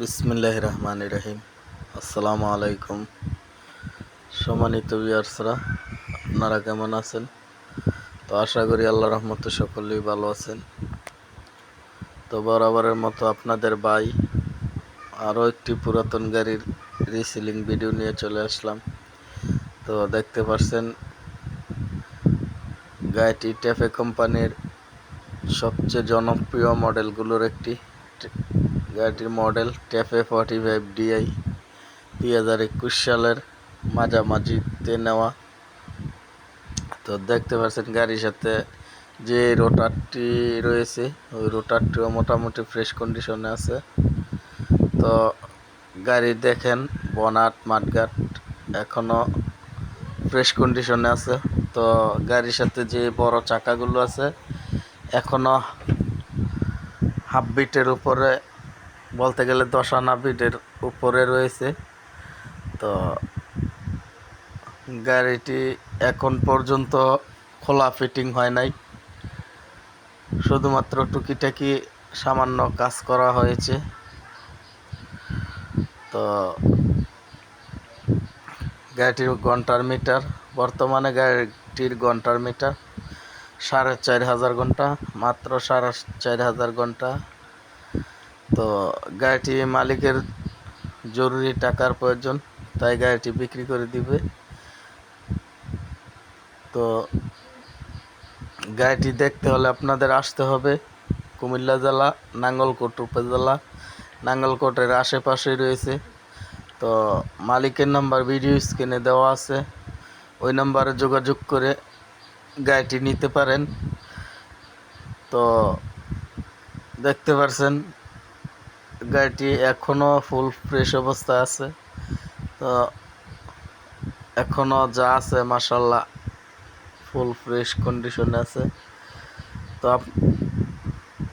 বিসমিল্লাহ রহমান রহিম আসসালামু আলাইকুম সম্মানিত বিয়ার্সরা আপনারা কেমন আছেন? তো আশা করি আল্লাহ রহমতে সকলেই ভালো আছেন। তো বরাবরের মতো আপনাদের ভাই, আরও একটি পুরাতন গাড়ির রিসিলিং ভিডিও নিয়ে চলে আসলাম। তো দেখতে পাচ্ছেন গাড়িটি টেফে কোম্পানির সবচেয়ে জনপ্রিয় মডেলগুলোর একটি গাড়িটির model TAFE forty five DI দুই হাজার একুশ সালের মাঝামাঝিতে নেওয়া। তো দেখতে পাচ্ছেন গাড়ির সাথে যে রোটারটি রয়েছে, ওই রোটারটিও মোটামুটি ফ্রেশ কন্ডিশনে আছে। তো গাড়ি দেখেন, বনাট, মাঠঘাট এখনও ফ্রেশ কন্ডিশনে আছে। তো গাড়ির সাথে যে বড় চাকাগুলো আছে এখনও হাফ বিটের উপরে বলতে গেলে দশ আনা উপরে রয়েছে। তো গাড়িটি এখন পর্যন্ত খোলা ফিটিং হয় নাই। শুধুমাত্র টুকিটাকি সামান্য কাজ করা হয়েছে। তো গাড়িটির ঘণ্টার মিটার বর্তমানে গাড়িটির ঘণ্টার মিটার সাড়ে চার হাজার ঘণ্টা, মাত্র সাড়ে চার হাজার ঘণ্টা। তো গাড়িটি মালিকের জরুরি টাকার প্রয়োজন, তাই গাড়িটি বিক্রি করে দিবে। তো গাড়িটি দেখতে হলে আপনাদের আসতে হবে কুমিল্লা জেলা, নাঙ্গলকোট উপজেলা। নাঙ্গলকোটের আশেপাশে রয়েছে। তো মালিকের নাম্বার ভিডিও স্ক্রিনে দেওয়া আছে। ওই নাম্বারে যোগাযোগ করে গাড়িটি নিতে পারেন। তো দেখতে পারছেন গাড়িটি এখনও ফুল ফ্রেশ অবস্থা আছে। তো এখনও যা আছে মাসাল্লাহ ফুল ফ্রেশ কন্ডিশনে আছে। তো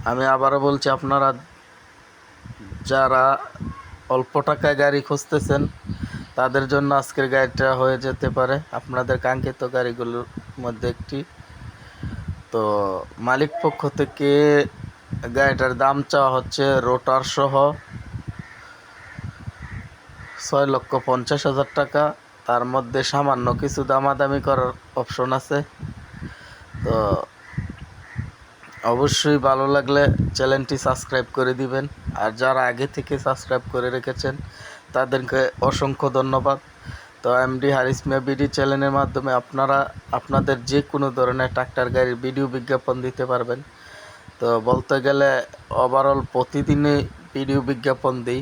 আমি আবারও বলছি, আপনারা যারা অল্প টাকায় গাড়ি খুঁজতেছেন, তাদের জন্য আজকের গাড়িটা হয়ে যেতে পারে। আপনাদের কাঙ্ক্ষিত গাড়িগুলোর মধ্যে একটি। তো মালিক পক্ষ থেকে গাড়িটার দাম চাওয়া হচ্ছে রোটার সহ ছয় লক্ষ পঞ্চাশ হাজার টাকা। তার মধ্যে সামান্য কিছু দামাদামি করার অপশন আছে। তো অবশ্যই ভালো লাগলে চ্যানেলটি সাবস্ক্রাইব করে দিবেন। আর যারা আগে থেকে সাবস্ক্রাইব করে রেখেছেন, তাদেরকে অসংখ্য ধন্যবাদ। তো এমডি হারিস মিয়া বিডি চ্যানেলের মাধ্যমে আপনারা আপনাদের যে কোনো ধরনের ট্রাক্টর গাড়ির ভিডিও বিজ্ঞাপন দিতে পারবেন। তো বলতে গেলে ওভারঅল প্রতিদিনই ভিডিও বিজ্ঞাপন দিই।